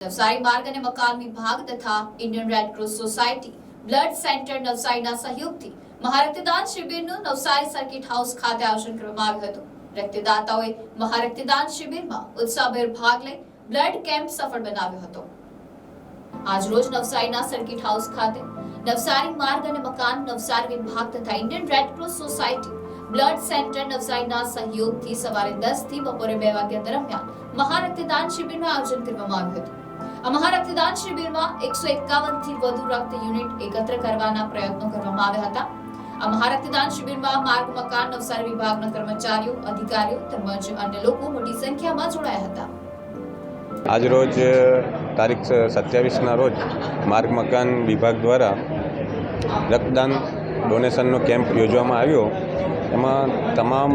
નવસારી માર્ગ અને મકાન વિભાગ તથા Indian Red Cross Society Blood Centre નવસારીના સહયોગથી મહારક્તદાન શિબિરનું નવસારી સર્કિટ હાઉસ ખાતે આયોજન કરવામાં આવ્યું હતું. રક્તદાતાઓએ મહારક્તદાન શિબિરમાં ઉત્સાહભેર ભાગ લઈ બ્લડ કેમ્પ સફળ બનાવ્યો હતો. આજરોજ નવસારીના સર્કિટ હાઉસ ખાતે નવસારી માર્ગ અને મકાન નવસારી વિભાગ તથા Indian Red Cross Society Blood Centre નવસારીના સહયોગથી સવારે દસથી બપોરે બે વાગ્યા દરમિયાન મહારક્તદાન શિબિરનું આયોજન કરવામાં આવ્યું હતું. આ રક્તદાન શિબિરમાં એકસો એકાવનથી વધુ રક્ત યુનિટ એકત્ર કરવાના પ્રયત્નો કરવામાં આવ્યા હતા. આ મહારક્તદાન શિબિરમાં માર્ગ, મકાન, નવસારી વિભાગના કર્મચારીઓ, અધિકારીઓ તેમજ અન્ય લોકો મોટી સંખ્યામાં જોડાયા હતા. આજરોજ તારીખ સત્યાવીસના રોજ માર્ગ, મકાન વિભાગ દ્વારા રક્તદાન ડોનેશનનો કેમ્પ યોજવામાં આવ્યો. એમાં તમામ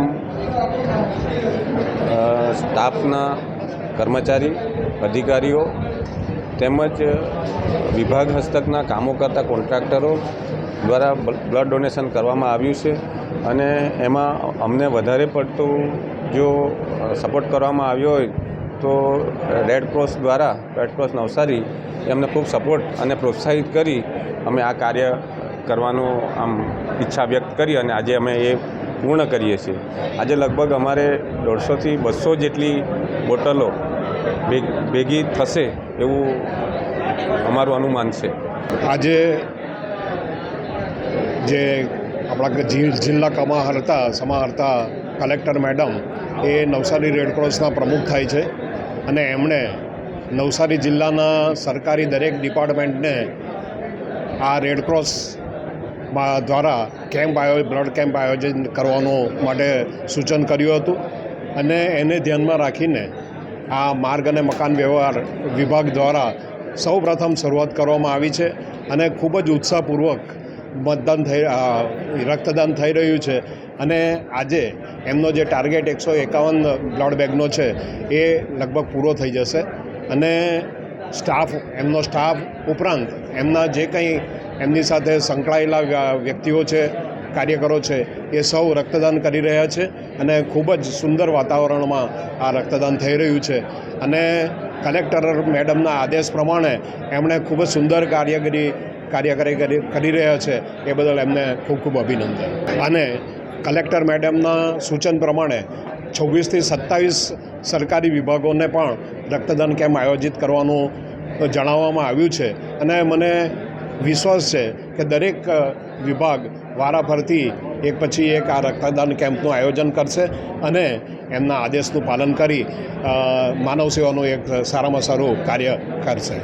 સ્ટાફના કર્મચારી, અધિકારીઓ તેમજ વિભાગ હસ્તકના કામો કરતા કોન્ટ્રાક્ટરો દ્વારા બ્લડ ડોનેશન કરવામાં આવ્યું છે અને એમાં અમને વધારે પડતું જો સપોર્ટ કરવામાં આવ્યો હોય તો રેડ ક્રોસ દ્વારા, રેડ ક્રોસ નવસારી એમને ખૂબ સપોર્ટ અને પ્રોત્સાહિત કરી અમે આ કાર્ય કરવાનું આમ ઈચ્છા વ્યક્ત કરી અને આજે અમે એ પૂર્ણ કરીએ છીએ. આજે લગભગ અમારે દોઢસોથી બસો જેટલી બોટલો ભેગી થશે એવું અમારું અનુમાન છે. આજે જે આપણા જિલ્લા કમાહર્તા, સમાહર્તા કલેક્ટર મેડમ એ નવસારી રેડક્રોસના પ્રમુખ થાય છે અને એમણે નવસારી જિલ્લાના સરકારી દરેક ડિપાર્ટમેન્ટને આ રેડક્રોસ દ્વારા કેમ્પ આયો, બ્લડ કેમ્પ આયોજન કરવાનું માટે સૂચન કર્યું હતું અને એને ધ્યાનમાં રાખીને આ માર્ગ અને મકાન વ્યવહાર વિભાગ દ્વારા સૌ પ્રથમ શરૂઆત કરવામાં આવી છે અને ખૂબ જ ઉત્સાહપૂર્વક મતદાન થઈ રક્તદાન થઈ રહ્યું છે. અને આજે એમનો જે ટાર્ગેટ એકસો એકાવન બ્લડ બેગનો છે એ લગભગ પૂરો થઈ જશે. અને સ્ટાફ, એમનો સ્ટાફ ઉપરાંત એમના જે કંઈ એમની સાથે સંકળાયેલા વ્યક્તિઓ છે કાર્યકરો છે એ સૌ રક્તદાન કરી રહ્યા છે અને ખૂબ જ સુંદર વાતાવરણમાં આ રક્તદાન થઈ રહ્યું છે. અને કલેક્ટર મેડમના આદેશ પ્રમાણે એમણે ખૂબ જ સુંદર કાર્યગરી કાર્યકરી કરી કરી રહ્યા છે. એ બદલ એમને ખૂબ ખૂબ અભિનંદન. અને કલેક્ટર મેડમના સૂચન પ્રમાણે છવ્વીસથી સત્તાવીસ સરકારી વિભાગોને પણ રક્તદાન કેમ્પ આયોજિત કરવાનું જણાવવામાં આવ્યું છે. અને મને વિશ્વાસ છે કે દરેક વિભાગ વારાફરતી એક પછી એક આ રક્તદાન કેમ્પનું આયોજન કરશે અને એમના આદેશનું પાલન કરી માનવ સેવાનું એક સારામાં સારું કાર્ય કરશે.